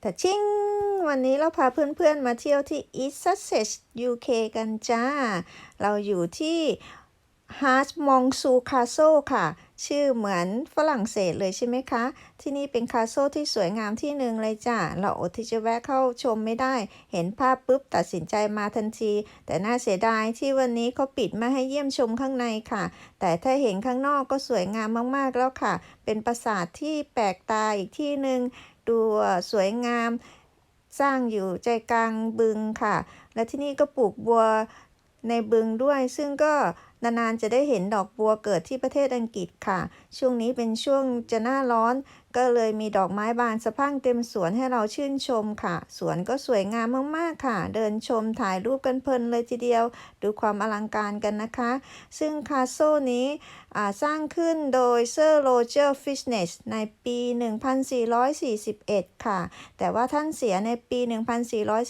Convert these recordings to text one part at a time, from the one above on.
แต่ชิงวันนี้เราพาเพื่อนๆมาเที่ยวที่ East Sussex UK กันจ้า เราอยู่ที่ Hart m o n g s o o Castle ค่ะ ชื่อเหมือนฝรั่งเศสเลยใช่ไหมคะ ที่นี่เป็นคาโซที่สวยงามที่หนึ่งเลยจ้า เราอดที่จะแวะเข้าชมไม่ได้ เห็นภาพปุ๊บตัดสินใจมาทันที แต่น่าเสียดายที่วันนี้เขาปิดไม่ให้เยี่ยมชมข้างในค่ะ แต่ถ้าเห็นข้างนอกก็สวยงามมากๆแล้วค่ะ เป็นปราสาทที่แปลกตาอีกที่หนึ่ง ตัวสวยงาม สร้างอยู่ใจกลางบึงค่ะ และที่นี่ก็ปลูกบัวในบึงด้วย ซึ่งก็นานๆจะได้เห็นดอกบัวเกิดที่ประเทศอังกฤษค่ะ ช่วงนี้เป็นช่วงจะหน้าร้อน ก็เลยมีดอกไม้บานสะพั่งเต็มสวนให้เราชื่นชมค่ะ สวนก็สวยงามมากๆค่ะ เดินชมถ่ายรูปกันเพลินเลยทีเดียว ดูความอลังการกันนะคะ ซึ่งคาโซนี้สร้างขึ้นโดยเซอร์โรเจอร์ฟิชเนสในปี 1441 ค่ะ แต่ว่าท่านเสียในปี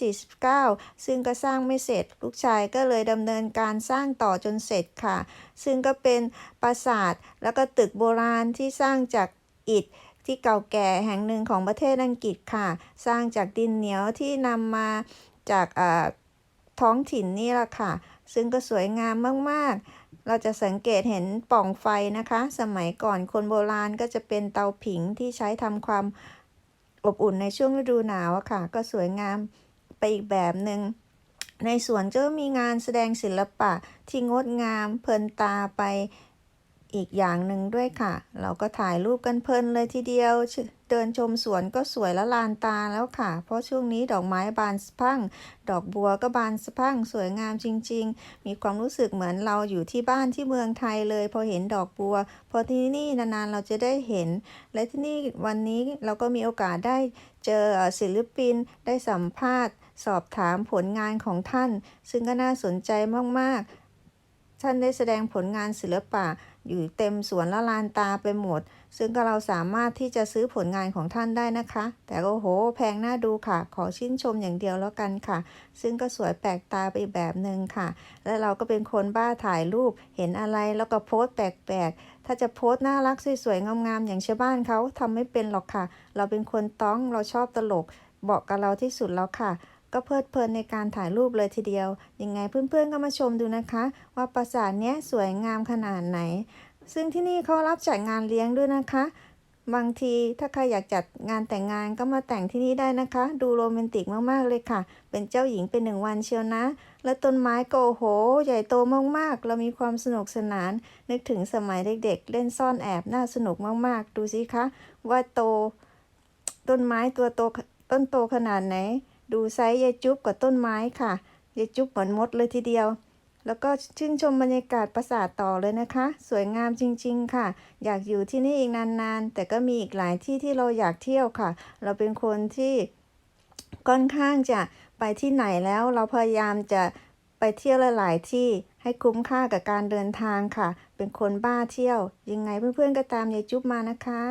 1449 ซึ่งก็สร้างไม่เสร็จ ลูกชายก็เลยดำเนินการสร้างต่อจนเสร็จค่ะ ซึ่งก็เป็นปราสาทแล้วก็ตึกโบราณที่สร้างจากอิฐที่เก่าแก่แห่งหนึ่งของประเทศอังกฤษค่ะ สร้างจากดินเหนียวที่นำมาจากท้องถิ่นนี่แหละค่ะ ซึ่งก็สวยงามมากๆ เราจะสังเกตเห็นปล่องไฟนะคะ สมัยก่อนคนโบราณก็จะเป็นเตาผิงที่ใช้ทำความอบอุ่นในช่วงฤดูหนาวอะค่ะ ก็สวยงามไปอีกแบบหนึ่ง ในสวนก็มีงานแสดงศิลปะที่งดงามเพลินตาไปอีกอย่างหนึ่งด้วยค่ะ เราก็ถ่ายรูปกันเพลินเลยทีเดียว เดินชมสวนก็สวยละลานตาแล้วค่ะ เพราะช่วงนี้ดอกไม้บานสะพั่ง ดอกบัวก็บานสะพั่ง สวยงามจริง ๆ มีความรู้สึกเหมือนเราอยู่ที่บ้านที่เมืองไทยเลย พอเห็นดอกบัว พอที่นี่นานๆเราจะได้เห็น และที่นี่วันนี้เราก็มีโอกาสได้เจอศิลปินได้สัมภาษณ์ สอบถามผลงานของท่าน ซึ่งก็น่าสนใจมากๆ ท่านได้แสดงผลงานศิลปะอยู่เต็มสวนละลานตาไปหมด ซึ่งก็เราสามารถที่จะซื้อผลงานของท่านได้นะคะ แต่ก็โห แพงน่าดูค่ะ ขอชื่นชมอย่างเดียวแล้วกันค่ะ ซึ่งก็สวยแปลกตาไปอีกแบบหนึ่งค่ะ และเราก็เป็นคนบ้าถ่ายรูป เห็นอะไรแล้วก็โพสต์แปลกๆ ถ้าจะโพสต์น่ารักสวยๆ งามๆ อย่างชาวบ้านเขาทำไม่เป็นหรอกค่ะ เราเป็นคนต้อง เราชอบตลก บอกกับเราที่สุดแล้วค่ะ ก็เพลิดเพลินในการถ่ายรูปเลยทีเดียว ยังไงเพื่อนๆก็มาชมดูนะคะ ว่าปราสาทเนี้ยสวยงามขนาดไหน ซึ่งที่นี่เขารับจัดงานเลี้ยงด้วยนะคะ บางทีถ้าใครอยากจัดงานแต่งงานก็มาแต่งที่นี่ได้นะคะ ดูโรแมนติกมากๆเลยค่ะ เป็นเจ้าหญิงเป็นหนึ่งวันเชียวนะ และต้นไม้ก็โอ้โหใหญ่โตมากๆ เรามีความสนุกสนาน นึกถึงสมัยเด็กๆ เล่นซ่อนแอบน่าสนุกมากๆ ดูสิคะว่าโต ต้นไม้ตัวโตต้นโตขนาดไหน ดูไซส์ยายจุ๊บกับต้นไม้ค่ะยายจุ๊บเหมือนมดเลยทีเดียว แล้วก็ชื่นชมบรรยากาศปราสาทต่อเลยนะคะ สวยงามจริง ๆ ค่ะ อยากอยู่ที่นี่อีกนานๆ แต่ก็มีอีกหลายที่ที่เราอยากเที่ยวค่ะ เราเป็นคนที่ค่อนข้างจะไปที่ไหนแล้วเราพยายามจะไปเที่ยวหลายๆที่ให้คุ้มค่ากับการเดินทางค่ะ เป็นคนบ้าเที่ยว ยังไงเพื่อนๆก็ตามยายจุ๊บมานะคะ